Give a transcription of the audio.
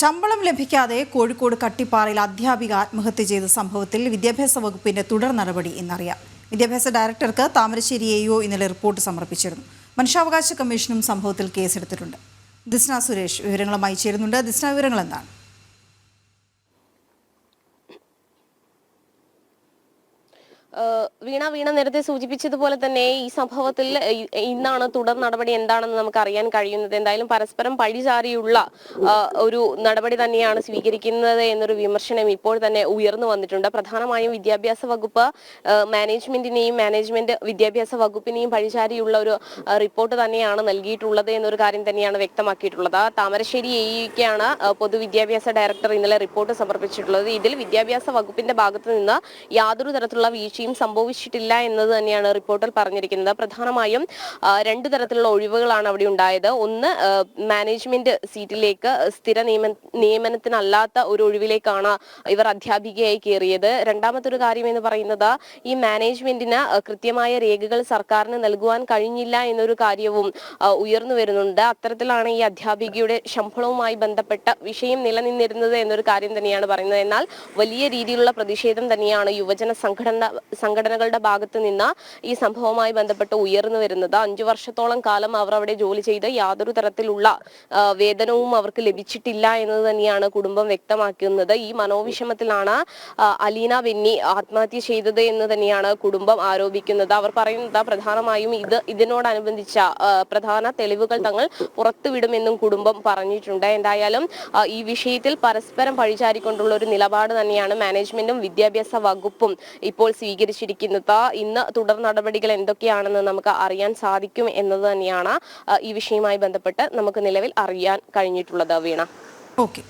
ശമ്പളം ലഭിക്കാതെ കോഴിക്കോട് കട്ടിപ്പാറയിൽ അധ്യാപിക ആത്മഹത്യ ചെയ്ത സംഭവത്തിൽ വിദ്യാഭ്യാസ വകുപ്പിന്റെ തുടർ നടപടി ഇന്നറിയാം. വിദ്യാഭ്യാസ ഡയറക്ടർക്ക് താമരശ്ശേരി ഇന്നലെ റിപ്പോർട്ട് സമർപ്പിച്ചിരുന്നു. മനുഷ്യാവകാശ കമ്മീഷനും സംഭവത്തിൽ കേസെടുത്തിട്ടുണ്ട്. ദിസ്ന സുരേഷ് വിവരങ്ങളുമായി ചേരുന്നുണ്ട്. ദിസ്ന വിവരങ്ങൾ എന്താണ് വീണ വീണ നേരത്തെ സൂചിപ്പിച്ചതുപോലെ തന്നെ ഈ സംഭവത്തിൽ ഇന്നാണ് തുടർ നടപടി എന്താണെന്ന് നമുക്ക് അറിയാൻ കഴിയുന്നത്. എന്തായാലും പരസ്പരം പഴിചാരിയുള്ള ഒരു നടപടി തന്നെയാണ് സ്വീകരിക്കുന്നത് എന്നൊരു വിമർശനം ഇപ്പോൾ തന്നെ ഉയർന്നു വന്നിട്ടുണ്ട്. പ്രധാനമായും വിദ്യാഭ്യാസ വകുപ്പ് മാനേജ്മെന്റിനെയും മാനേജ്മെന്റ് വിദ്യാഭ്യാസ വകുപ്പിനെയും പഴിചാരിയുള്ള ഒരു റിപ്പോർട്ട് തന്നെയാണ് നൽകിയിട്ടുള്ളത് എന്നൊരു കാര്യം തന്നെയാണ് വ്യക്തമാക്കിയിട്ടുള്ളത്. താമരശ്ശേരി എയ്ക്കാണ് പൊതുവിദ്യാഭ്യാസ ഡയറക്ടർ ഇന്നലെ റിപ്പോർട്ട് സമർപ്പിച്ചിട്ടുള്ളത്. ഇതിൽ വിദ്യാഭ്യാസ വകുപ്പിന്റെ ഭാഗത്ത് നിന്ന് യാതൊരു തരത്തിലുള്ള വീഴ്ചയും സംഭവിച്ചിട്ടില്ല എന്നത് തന്നെയാണ് റിപ്പോർട്ടിൽ പറഞ്ഞിരിക്കുന്നത്. പ്രധാനമായും രണ്ട് തരത്തിലുള്ള ഒഴിവുകളാണ് അവിടെ ഉണ്ടായത്. ഒന്ന് മാനേജ്മെന്റ് സീറ്റിലേക്ക് സ്ഥിര നിയമ നിയമനത്തിനല്ലാത്ത ഒരു ഒഴിവിലേക്കാണ് ഇവർ അധ്യാപികയായി കയറിയത്. രണ്ടാമത്തെ ഒരു കാര്യം എന്ന് പറയുന്നത് ഈ മാനേജ്മെന്റിന് കൃത്യമായ രേഖകൾ സർക്കാരിന് നൽകുവാൻ കഴിഞ്ഞില്ല എന്നൊരു കാര്യവും ഉയർന്നു വരുന്നുണ്ട്. അത്തരത്തിലാണ് ഈ അധ്യാപികയുടെ ശമ്പളവുമായി ബന്ധപ്പെട്ട വിഷയം നിലനിന്നിരുന്നത് എന്നൊരു കാര്യം തന്നെയാണ് പറയുന്നത്. എന്നാൽ വലിയ രീതിയിലുള്ള പ്രതിഷേധം തന്നെയാണ് യുവജന സംഘടന സംഘടനകളുടെ ഭാഗത്ത് നിന്ന് ഈ സംഭവവുമായി ബന്ധപ്പെട്ട് ഉയർന്നു വരുന്നത്. അഞ്ചു വർഷത്തോളം കാലം അവർ അവിടെ ജോലി ചെയ്ത് യാതൊരു തരത്തിലുള്ള വേതനവും അവർക്ക് ലഭിച്ചിട്ടില്ല എന്നത് തന്നെയാണ് കുടുംബം വ്യക്തമാക്കുന്നത്. ഈ മനോവിഷമത്തിലാണ് അലീന ബെന്നി ആത്മഹത്യ ചെയ്തത് എന്ന് തന്നെയാണ് കുടുംബം ആരോപിക്കുന്നത്. അവർ പറയുന്നത് പ്രധാനമായും ഇത് ഇതിനോടനുബന്ധിച്ച പ്രധാന തെളിവുകൾ തങ്ങൾ പുറത്തുവിടുമെന്നും കുടുംബം പറഞ്ഞിട്ടുണ്ട്. എന്തായാലും ഈ വിഷയത്തിൽ പരസ്പരം പഴിചാരിക്കൊണ്ടുള്ള ഒരു നിലപാട് തന്നെയാണ് മാനേജ്മെന്റും വിദ്യാഭ്യാസ വകുപ്പും ഇപ്പോൾ സ്വീകരിച്ചിരിക്കുന്നത്. ഇന്ന് തുടർ നടപടികൾ എന്തൊക്കെയാണെന്ന് നമുക്ക് അറിയാൻ സാധിക്കും എന്നത് തന്നെയാണ് ഈ വിഷയവുമായി ബന്ധപ്പെട്ട് നമുക്ക് നിലവിൽ അറിയാൻ കഴിഞ്ഞിട്ടുള്ളത് വീണ. ഓക്കെ.